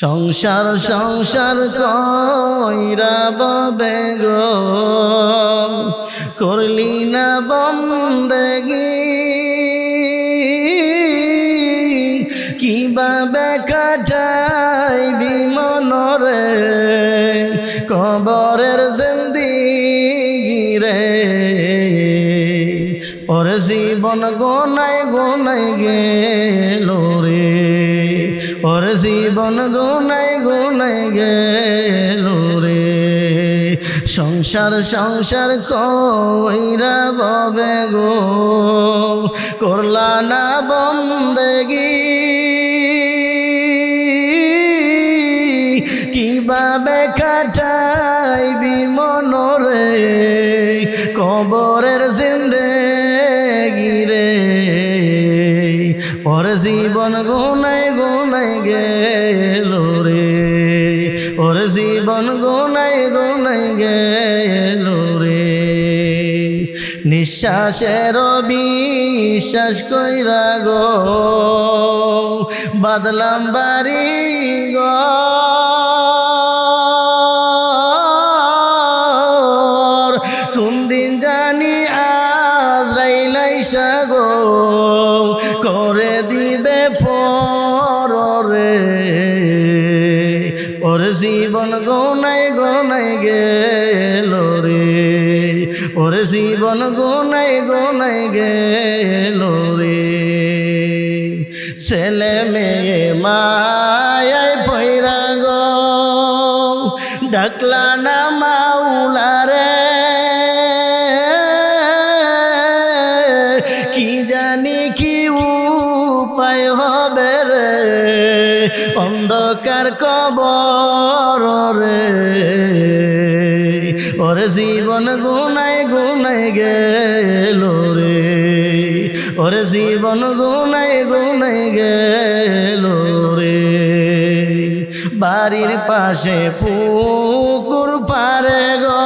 সংসার সংসার কইরা ববে গো। করলি না বন্দেগি। কীভাবে কাটাই বিমনরে কবরের জিন্দিগি রে ওরে জীবন গেল রে ওরে জীবন গোনাই গোনাই গেল রে। সংসার সংসার কইরা ববে গো। করলা না বন্দেগি। কীভাবে কাটাইবি মনরে? কবরের জিন্দেগি ওর জীবন গুনাই গুনাই গেল রে। ওর জীবন গুনাই গুনাই গেল রে। নিঃশ্বাসের বিশ্বাস কইরা গো, বাদলাম বাড়ি গো। ওর জীবন গোনাই গোনাই গেল রে। ছেলে মেয়ে মায়াই পৈরা গো, ডাকলা না মাউলা রে। কি জানি কি উপায় হবে রে, অন্ধকার কবর রে। ওরে জীবন গুনাই জীবন গুনাই গুনাই গেল রে। বাড়ির পাশে পুকুর পারে গো।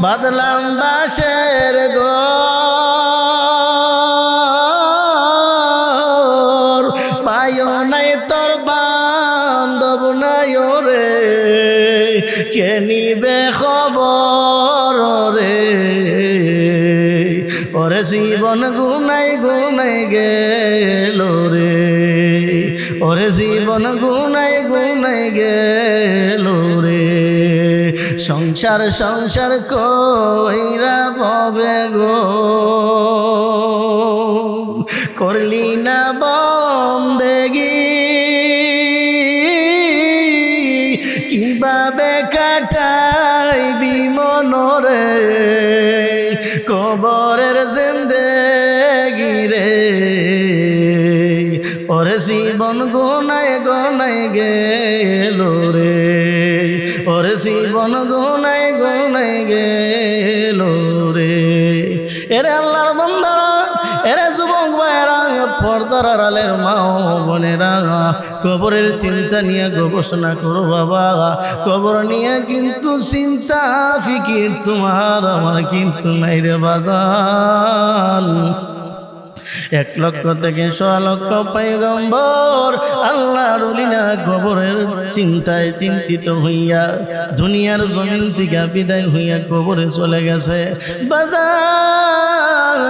বাদলাম বাসের গো। জীবন গুনাই গুনাই গেল রে। ওরে জীবন গুনাই গুনাই গেল রে। সংসার সংসার কইরা ববে গো। করলি না বন্দেগি। কীভাবে কাটাই বিমনরে কবরের জিন্দেগি রে। ওরে জীবন গোনায় গোনায় গেল রে। ওরে জীবন গোনায় গোনায় গেল রে। এর আল্লাহর পর্দার আড়ালের মা বোনেরা, কবরের চিন্তা নিয়ে গবেষণা করো বাবা। কবর নিয়ে কিন্তু চিন্তা, ফিকির তোমার, আমার কিন্তু নাই রে বাজান। এক লক্ষ থেকে ছ লক্ষ পাইগম্বর আল্লাহ রুলিনা কবরের চিন্তায় চিন্তিত হইয়া, দুনিয়ার জমিন থেকে বিদায় হইয়া কবরে চলে গেছে। বাজান,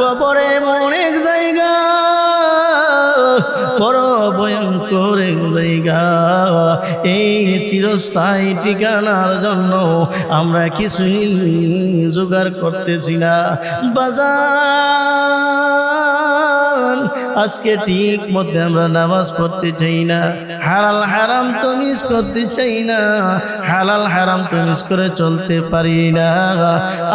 কবরে অনেক জায়গা বড় ভয়ঙ্কর জায়গা। এই চিরস্থায়ী ঠিকানার জন্য আমরা কিছুই জোগাড় করতেছি না। বাজার আজকে ঠিক মধ্যে আমরা নামাজ পড়তে চাই না। হালাল হারাম তো মিস করতে চাই না। হালাল হারাম তো মিস করে চলতে পারি না।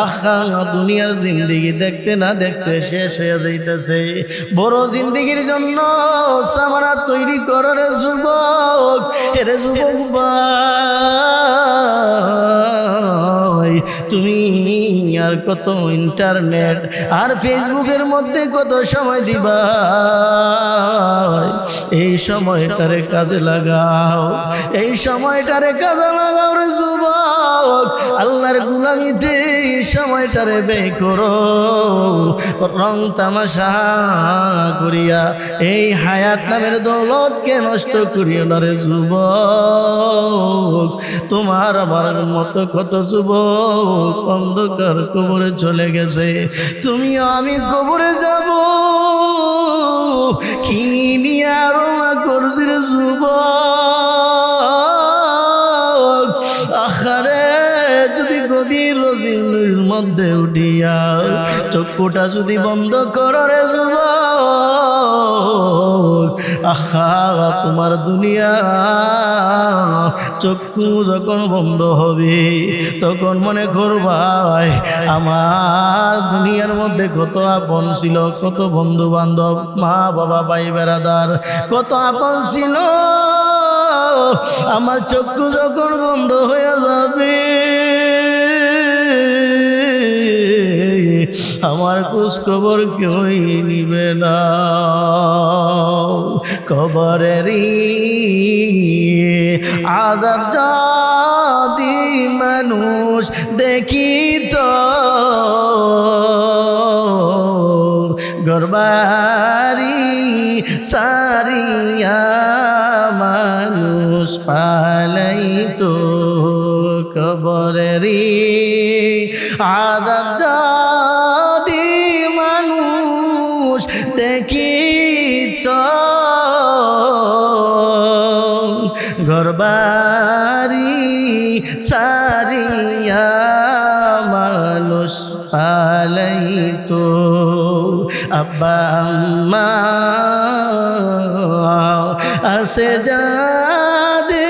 আখা দুনিয়ার জিন্দিগি দেখতে না দেখতে শেষ হয়ে যাইতেছে। বড় জিন্দিগির জন্য সামানা তৈরি করো রে যুবক এরে যুবক ভাই তুমি দুনিয়ার কত ইন্টারনেট আর ফেসবুকের মধ্যে কত সময় দিবা? এই সময়টারে কাজে লাগাও, এই সময়টারে কাজে লাগাও রে যুবক। আল্লাহর গুলামিতে সময়টারে ব্যয় করো। রং তামাশা করিয়া এই হায়াত নামের দৌলতকে নষ্ট করিও না রে যুবক। তোমার আমার মতো কত যুবক অন্ধকার কবরে চলে গেছে। তুমিও আমি কবরে যাব। কি নিয়ে আরও করছি রে যুবক? আখারে যদি গভীর রজির মধ্যে উঠিয়া চক্ষুটা যদি বন্ধ করো রে যুবক আহা তোমার দুনিয়া চক্ষু যখন বন্ধ হবে, তখন মনে করবাই আমার দুনিয়ার মধ্যে কত আপন ছিল, কত বন্ধু বান্ধব মা বাবা, ভাই বেড়াদার কত আপন ছিল। আমার চক্ষু যখন বন্ধ হয়ে যাবে আমার কুস খবর কেউই নিবে না। কবরেরই আদাব যদি মানুষ দেখিত গরবারি সারিয়া মানুষ পালাই তো কবরেরই আদাব ঘরবারি সারিয়া মানুষ পালাইতো। আব্বা আসে যাদের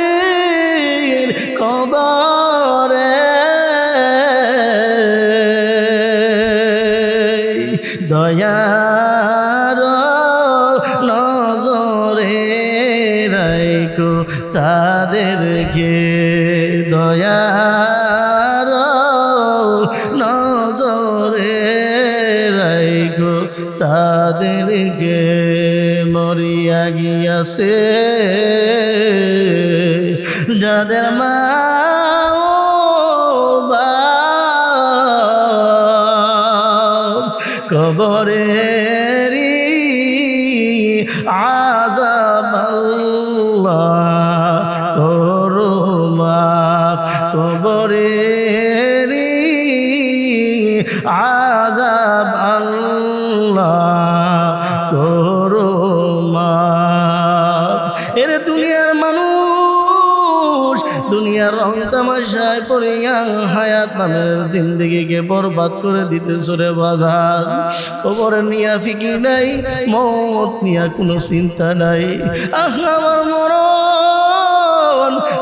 কবরে। দয়ার তাদেরকে দয়ার নজরে রাইকো তাদেরকে মরিয়া গিয়াছে। যাদের মা ও করো মা। এর দুনিয়ার মানুষ, দুনিয়ার রং তামাশায় পড়িয়া হায়াত নামের জিন্দিগিকে বরবাদ করে দিতে সরে বাজার। খবর নিয়া ফিকি নাই, মত নিয়া কোনো চিন্তা নাই। আহ, আমার মরণ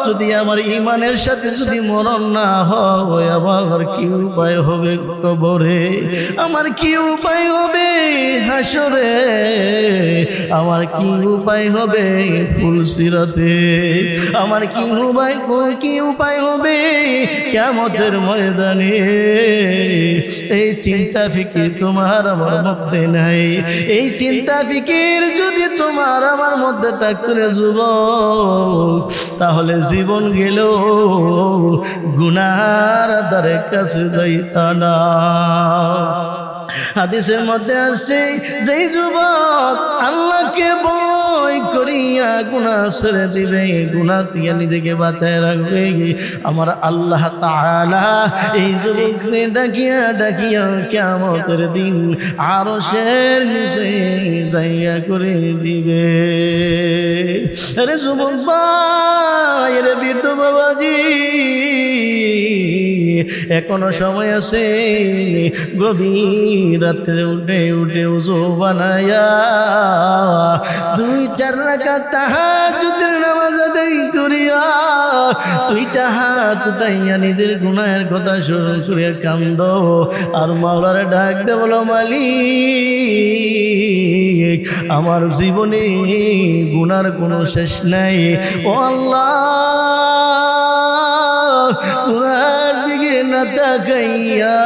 যদি আমার ইমানের সাথে যদি মরণ না হয়, আমার কি উপায় হবে কবরে? আমার কি উপায় হবে হাসরে? আমার কি উপায় হবে ফুলসিরাতে আমার কি উপায় কি উপায় হবে কেমতের ময়দানে? এই চিন্তা ফিকির তোমার আমার মধ্যে নাই। এই চিন্তা ফিকির যদি তোমার আমার মধ্যে থাকতো রে যুবক, তাহলে জীবন গেল গুনার দরে কাছে যাইতা না। হাদিসের মধ্যে আসছে যেই যুবক আল্লাহকে বই করিয়া গুণা ছেড়ে দিবে গুণা দিয়ে নিজেকে বাঁচায় রাখবে। আমার আল্লাহ তাআলা এই যুবককে ডাকিয়া ডাকিয়া কেমতের দিন আরও শের নিচে জায়গা করে দিবে। আরে যুবক ভাই রে বৃদ্ধ বাবাজি, এখনও সময় আছে, গভীর রাত্রে উঠে উঠে উজো বানায়া দুই রাখা তাহা জুতের নামাজ আদায় করিয়া দুইটা হাত উঠাইয়া নিজের গুণায়ের কথা শুরু শুনে কান্দ। আর মাওলার ডাক দে, বলো, মালিক, আমার জীবনে গুনার কোনো শেষ নাই। ও আল্লাহ! গুনার দিকে না তাকাইয়া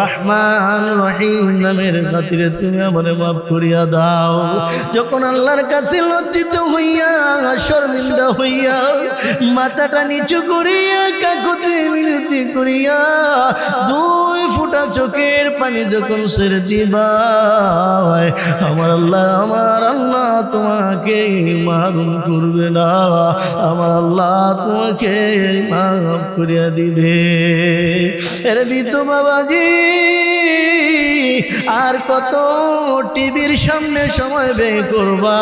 রহমান রহিম নামের খাতিরে তুমি আমারে মাফ করিয়া দাও। যখন আল্লাহর কাছে লজ্জিত হইয়া, শর্মিন্দা হইয়া, মাথাটা নিচু করিয়া, কাকুতি মিনতি করিয়া, দুই ফুটা চোখের পানি যখন ছেড়ে দিবা আমার আল্লাহ আমার আল্লাহ তোমাকে মারুম করবে না। আমার আল্লাহ তোমাকে মাফ করিয়া দিবে। এর বাবাজি আর কত টিভির সামনে সময় ব্যয় করবা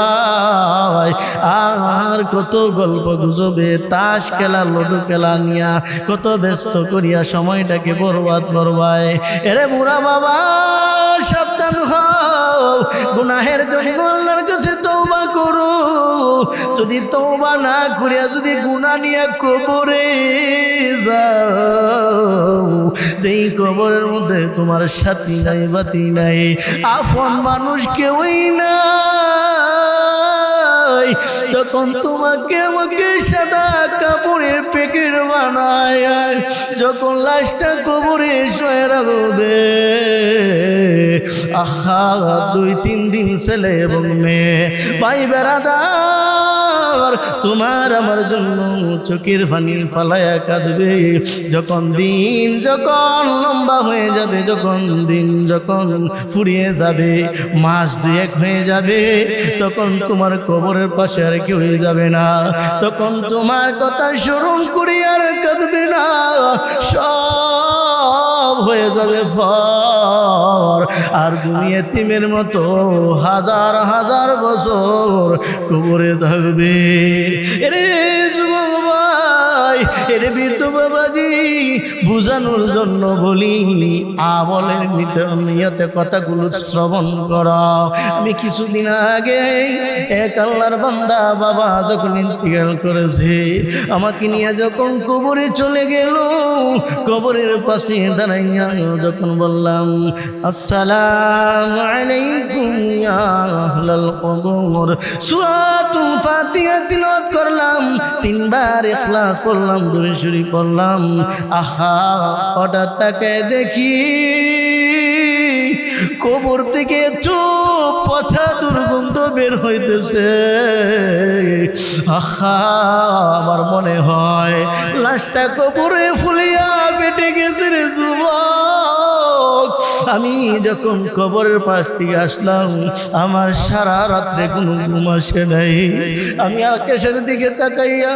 আর কত গল্প গুজবে, তাস খেলা, লুডু খেলা নিয়া কত ব্যস্ত করিয়া সময়টাকে বরবাদ করবায় এরে বুড়া বাবা, সাবধান হও। গুনাহের জন্য কাছে তওবা করো। যদি তওবা না করিয়া, যদি গুনাহ নিয়ে কবরে যাও, যেই কবরের মধ্যে তোমার সাথী নাই বাতি নাই আপন মানুষ কেউই নাই। তখন তোমাকে আমাকে সাদা কাপড়ের প্যাকেট বানায়, যখন লাশটা কবরে শোয়ে রাখবে, আহা, দুই তিন দিন ছেলে এবং মেয়ে, ভাই বেড়াদার তোমার আমার জন্য চোখের পানি ফালায়া কাঁদবে। যখন দিন, যখন লম্বা হয়ে যাবে, যখন দিন, যখন ফুরিয়ে যাবে, মাস দুয়েক হয়ে যাবে, তখন তোমার কবরের পাশে আর কেউ যাবে না। তখন তোমার কথা স্মরণ করি আর কাঁদবে না। সব হয়ে যাবে ফর আর তুমি এতিমের মতো হাজার হাজার বছর কবরে থাকবে। ভাই এরে বৃদ্ধ বাবাজি, বুঝানোর জন্য বলি, আমলের নিয়তে কথাগুলো শ্রবণ করা। আমি কিছুদিন আগে এক আল্লাহর বান্দা বাবা যখন ইন্তিকাল করেছে, আমাকে নিয়ে যখন কবরে চলে গেল, কবরের পাশে দাঁড়াইয়া যখন বললাম, আসসালাম আলাইকুম আহলাল কবর। সূরাতু ফাতিহা তিলাওয়াত করলাম, তিনবার ইখলাস পড়লাম। দূরে সুরি পড়লাম। আহা, হঠাৎ তাকে দেখি কবর থেকে চুপ পচা দুর্গন্ধ বের হইতেছে। আহা, আমার মনে হয় লাশটা কবরে ফুলিয়া বেটে গেছে রে যুবক। আমি যখন কবরের পাশ থেকে আসলাম, আমার সারা রাত্রে কোনো ঘুম আসে নাই। আমি আকাশের দিকে তাকাইয়া,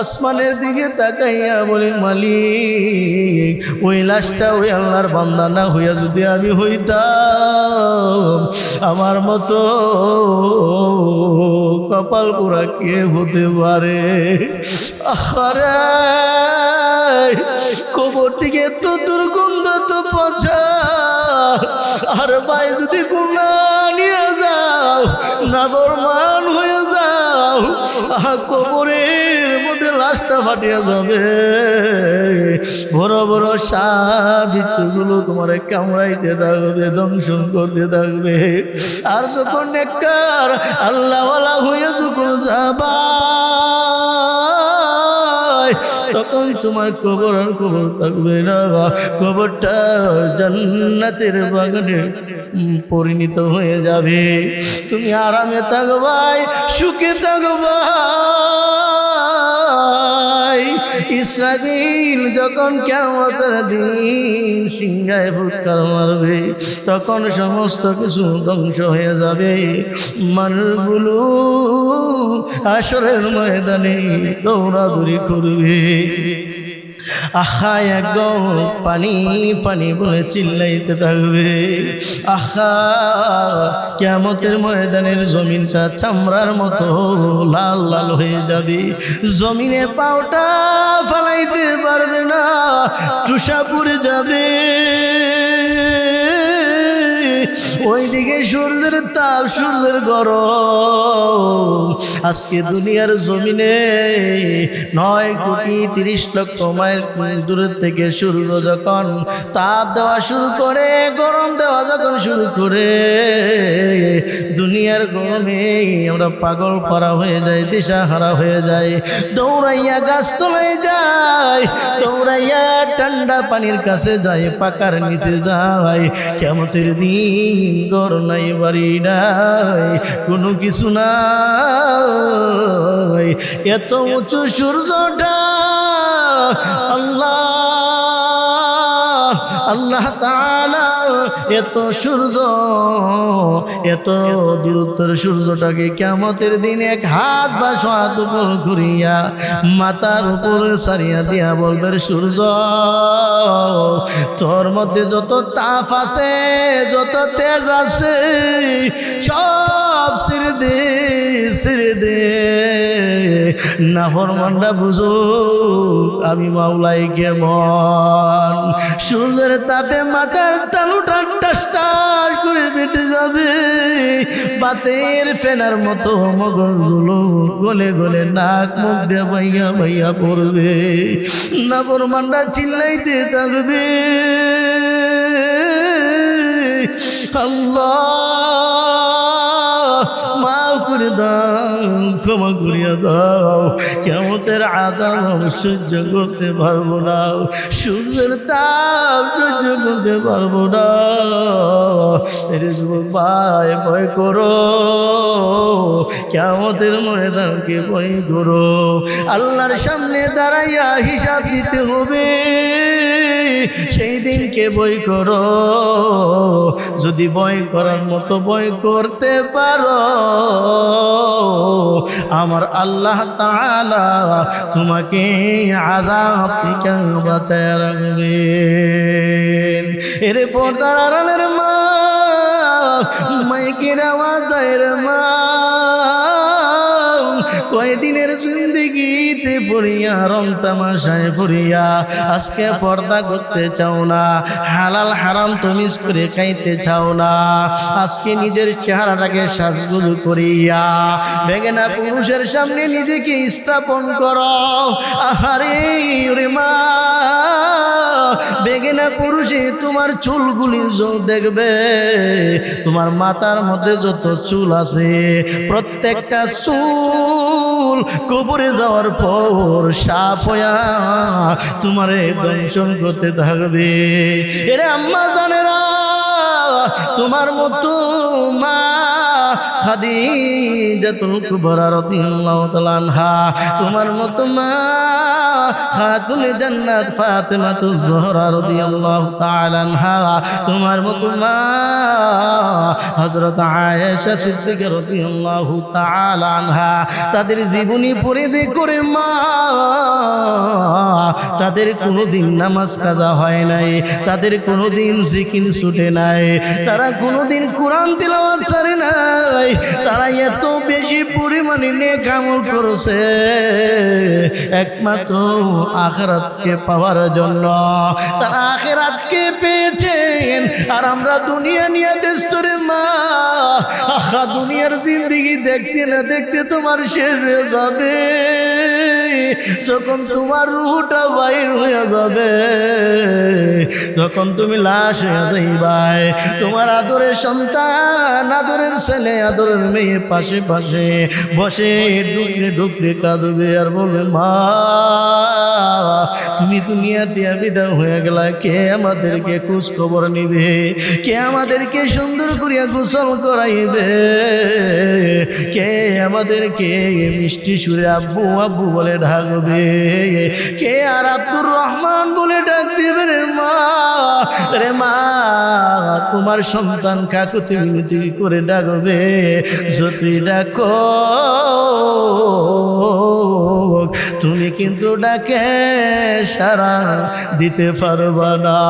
আসমানের দিকে তাকাইয়া বলি, মালিক, ওই লাশটা ওই আল্লাহর বান্দা না হইয়া যদি আমি হইতাম, আমার মতো কপাল পোড়া কে হতে পারে? আরে কবর থেকে তো দুর্গন্ধ তো পচা আর ভাই যদি গুণা নিয়ে যাও নাগরমান হয়ে যাও কবরের মধ্যে লাশটা ফাটিয়া যাবে। বড় বড় সাবিচ্ছগুলো তোমার কামড়াইতে থাকবে, দংশন করতে থাকবে। আর যখন নেকর আল্লাহওয়ালা হয়ে যখন যাবা তখন তোমার কবর আর কবর থাকবে না। কবরটা জান্নাতের বাগানে পরিণত হয়ে যাবে। তুমি আরামে থাকবাই, সুখে থাকবাই। ইসরাদিন যখন কেমতের দিন সিংহায় ফুটকার মারবে, তখন সমস্ত কিছু ধ্বংস হয়ে যাবে। মানুষগুলো আসরের ময়দানে দৌড়াদৌড়ি করবে। আহা একদম পানি পানি বলে চিল্লাইতে থাকবে। আহা কেমতের ময়দানের জমিনটা চামড়ার মতো লাল লাল হয়ে যাবে। জমিনে পাওটা ফালাইতে পারবে না টুসা পড়ে যাবে। ওইদিকে সূর্যের তাপ সূর্যের গরম। আজকে দুনিয়ার জমিনে নয় কোটি তিরিশ লক্ষ মাইল দূরের থেকে সূর্য যখন তাপ দেওয়া শুরু করে, গরম দেওয়া যখন শুরু করে, দুনিয়ার গরমে আমরা পাগল পারা হয়ে যাই দিশা হারা হয়ে যায় দৌড়াইয়া গাছ তোলায় যায় দৌড়াইয়া ঠান্ডা পানির কাছে যায় পাকার নিচে যায় কেমতের দিন গর নাই বাড়ি নাই কোনো কিছু নাই। এত উঁচু সূর্যটা আল্লাহ আল্লাহ তাআলা এত সূর্য, এত দূরত্বের সূর্যটাকে কেমতের দিন এক হাত বা হাত উপর ঘুরিয়া মাথার উপরে সারিয়া দিয়া বলবে সূর্য, তোর মধ্যে যত তাপ আছে, যত তেজ আছে, সব ছেড়ে দে দে। না ফরমানটা বুঝো আমি মাওলাই কেমন সূর্যের তাপে মাথার তালুটা টাস করে বেটে যাবে। বাতের ফেনার মতো মগজগুলো গলে গলে নাক মুখ দিয়ে ভাইয়া ভাইয়া পড়বে না মান্ডা চিল্লাইতে থাকবে। আল্লাহ! করে দাও, ক্ষমা করিয়া দাও। কেমতের আদাব আমি সহ্য করতে পারব না। সূর্যের তাপ সহ্য করতে পারব না। এরে ভাই, ভয় করো। কেমতের ময়দানকে ভয় করো। আল্লাহর সামনে দাঁড়াইয়া হিসাব দিতে হবে। সেই দিনকে বই করো। যদি বই করার মতো বই করতে পারো আমার আল্লাহ তালা তোমাকে আজাব থেকে বাঁচায় রাখবেন। এরে পর্দার আড়ালের মা, মাইকের আওয়াজের মা কয়দিনের জিন্দিগিতে পড়িয়া, রং তামাশায় পড়িয়া, আজকে পর্দা করতে চাও না, হালাল হারাম তমিজ করে খাইতে চাও না, আজকে নিজের চেহারাটাকে সাজগুজু করিয়া, বেগেনা পুরুষের সামনে নিজেকে স্থাপন করো। আহারে মা, বেগেনা পুরুষে তোমার চুলগুলি দেখবে, তোমার মাথার মধ্যে যত চুল আছে, প্রত্যেকটা চুল কবরে যাওয়ার পর সাপয়া তোমারে দংশন করতে থাকবে। এরে আম্মা জানে না তোমার মতো মা খাদিজাতুল কুবরা তোমার মতো মা খাতুন জান্নাত ফাতেমাতুজ জোহরা রাদিয়াল্লাহু তাআলা আনহা। তোমার মতো মা আয়েশা তাদের জীবনী পড়ে করে মা, তাদের কোনোদিন নামাজ কাজা হয় নাই, তাদের কোনোদিন জিকির ছুটে নাই তারা কোনোদিন কোরআন তিলাওয়াত ছাড়ে নাই। তারা এত বেশি পরিমাণে নেক আমল করেছে। একমাত্র আখরাতকে পাওয়ার জন্য। তারা আখেরাতকে পেয়েছেন। আর আমরা দুনিয়া নিয়ে ব্যস্ত রে মা। আখা দুনিয়ার জিন্দিগি দেখতে না দেখতে তোমার শেষ হয়ে যাবে। যখন তোমার রুহটা বাইর হয়ে যাবে, যখন তুমি লাশ হয়ে যাইবাই তোমার আদরের সন্তান, আদরের ছেলে, আদরের মেয়ে পাশে পাশে বসে ডুকরে ডুকরে কাঁদবে আর বলবে, মা তুমি দুনিয়াতে বিদায় হয়ে গেলা, কে আমাদেরকে খোঁজ খবর নিবে? কে আমাদেরকে সুন্দর করিয়া গোসল করাইবে? কে আমাদেরকে মিষ্টি সুরে আব্বু আব্বু বলে ডাকবে? কে আর আব্দুর রহমান বলে ডাক দিবে রে মা? রে মা, তোমার সন্তান কাকুতি মিনতি করে ডাকবে। যদি ডাকো, তুমি কিন্তু ডাকে সারা দিতে পারবা না।